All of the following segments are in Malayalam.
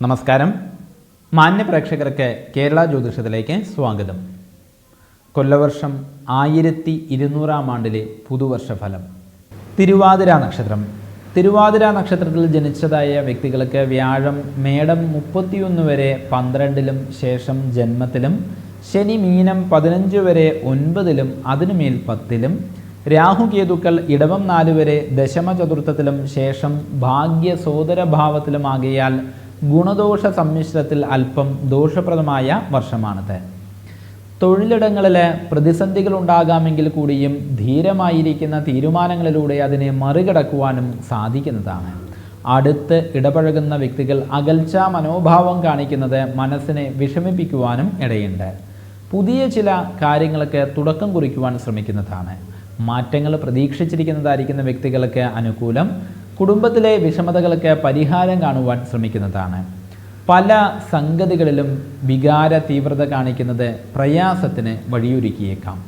നമസ്കാരം. മാന്യ പ്രേക്ഷകർക്ക് കേരള ജ്യോതിഷത്തിലേക്ക് സ്വാഗതം. കൊല്ലവർഷം ആയിരത്തി ഇരുന്നൂറാം ആണ്ടിലെ പുതുവർഷ ഫലം തിരുവാതിര നക്ഷത്രം. തിരുവാതിര നക്ഷത്രത്തിൽ ജനിച്ചതായ വ്യക്തികൾക്ക് വ്യാഴം മേടം മുപ്പത്തിയൊന്ന് വരെ പന്ത്രണ്ടിലും ശേഷം ജന്മത്തിലും ശനി മീനം പതിനഞ്ച് വരെ ഒൻപതിലും അതിനുമേൽ പത്തിലും രാഹുകേതുക്കൾ ഇടവം നാല് വരെ ദശമചതുർത്ഥത്തിലും ശേഷം ഭാഗ്യ സോദരഭാവത്തിലുമാകിയാൽ ഗുണദോഷ സമ്മിശ്രത്തിൽ അല്പം ദോഷപ്രദമായ വർഷമാണിത്. തൊഴിലിടങ്ങളിൽ പ്രതിസന്ധികൾ ഉണ്ടാകാമെങ്കിൽ കൂടിയും ധീരമായിരിക്കുന്ന തീരുമാനങ്ങളിലൂടെ അതിനെ മറികടക്കുവാനും സാധിക്കുന്നതാണ്. അടുത്ത് ഇടപഴകുന്ന വ്യക്തികൾ അകൽച്ച മനോഭാവം കാണിക്കുന്നത് മനസ്സിനെ വിഷമിപ്പിക്കുവാനും ഇടയുണ്ട്. പുതിയ ചില കാര്യങ്ങൾക്ക് തുടക്കം കുറിക്കുവാൻ ശ്രമിക്കുന്നതാണ്. മാറ്റങ്ങൾ പ്രതീക്ഷിച്ചിരിക്കുന്നതായിരിക്കുന്ന വ്യക്തികൾക്ക് അനുകൂലം കുടുംബത്തിലെ വിഷമതകൾക്ക് പരിഹാരം കാണുവാൻ ശ്രമിക്കുന്നതാണ്. പല സംഗതികളിലും വികാര തീവ്രത കാണിക്കുന്നത് പ്രയാസത്തിന് വഴിയൊരുക്കിയേക്കാം.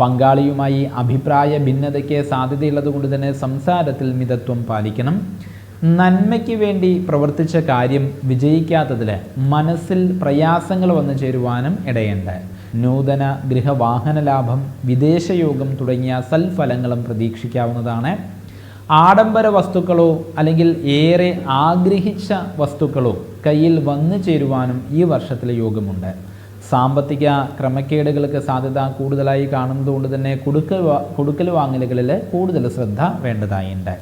പങ്കാളിയുമായി അഭിപ്രായ ഭിന്നതയ്ക്ക് സാധ്യതയുള്ളതുകൊണ്ട് തന്നെ സംസാരത്തിൽ മിതത്വം പാലിക്കണം. നന്മയ്ക്ക് വേണ്ടി പ്രവർത്തിച്ച കാര്യം വിജയിക്കാത്തതിൽ മനസ്സിൽ പ്രയാസങ്ങൾ വന്നു ചേരുവാനും ഇടയുണ്ട്. നൂതന ഗൃഹവാഹന ലാഭം വിദേശയോഗം തുടങ്ങിയ സൽഫലങ്ങളും പ്രതീക്ഷിക്കാവുന്നതാണ്. ആഡംബര വസ്തുക്കളോ അല്ലെങ്കിൽ ഏറെ ആഗ്രഹിച്ച വസ്തുക്കളോ കയ്യിൽ വന്നു ചേരുവാനും ഈ വർഷത്തിൽ യോഗമുണ്ട്. സാമ്പത്തിക ക്രമക്കേടുകൾക്ക് സാധ്യത കൂടുതലായി കാണുന്നതുകൊണ്ട് തന്നെ കൊടുക്കൽ കൊടുക്കൽ വാങ്ങലുകളിൽ കൂടുതൽ ശ്രദ്ധ വേണ്ടതായുണ്ട്.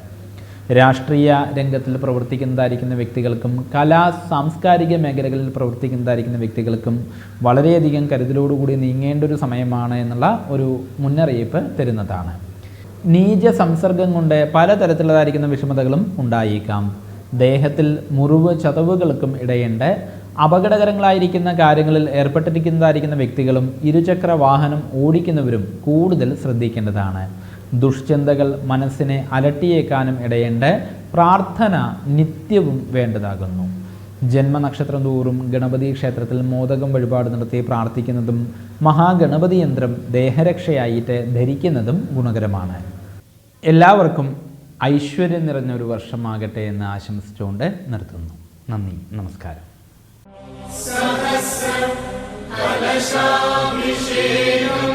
രാഷ്ട്രീയ രംഗത്തിൽ പ്രവർത്തിക്കുന്നതായിരിക്കുന്ന വ്യക്തികൾക്കും കലാ സാംസ്കാരിക മേഖലകളിൽ പ്രവർത്തിക്കുന്നതായിരിക്കുന്ന വ്യക്തികൾക്കും വളരെയധികം കരുതലോടുകൂടി നീങ്ങേണ്ട ഒരു സമയമാണ് എന്നുള്ള ഒരു മുന്നറിയിപ്പ് തരുന്നതാണ്. നീച സംസർഗം കൊണ്ട് പലതരത്തിലുള്ളതായിരിക്കുന്ന വിഷമതകളും ഉണ്ടായേക്കാം. ദേഹത്തിൽ മുറിവ് ചതവുകൾക്കും ഇടയുണ്ട്. അപകടകരങ്ങളായിരിക്കുന്ന കാര്യങ്ങളിൽ ഏർപ്പെട്ടിരിക്കുന്നതായിരിക്കുന്ന വ്യക്തികളും ഇരുചക്ര വാഹനം ഓടിക്കുന്നവരും കൂടുതൽ ശ്രദ്ധിക്കേണ്ടതാണ്. ദുഷ്ചിന്തകൾ മനസ്സിനെ അലട്ടിയേക്കാനും ഇടയേണ്ട പ്രാർത്ഥന നിത്യവും വേണ്ടതാകുന്നു. ജന്മനക്ഷത്രം തോറും ഗണപതി ക്ഷേത്രത്തിൽ മോദകം വഴിപാട് നടത്തി പ്രാർത്ഥിക്കുന്നതും മഹാഗണപതി യന്ത്രം ദേഹരക്ഷയായിട്ട് ധരിക്കുന്നതും ഗുണകരമാണ്. എല്ലാവർക്കും ഐശ്വര്യം നിറഞ്ഞൊരു വർഷമാകട്ടെ എന്ന് ആശംസിച്ചുകൊണ്ട് നിർത്തുന്നു. നന്ദി. നമസ്കാരം. സഹസ്രം കലശാഭിഷേകം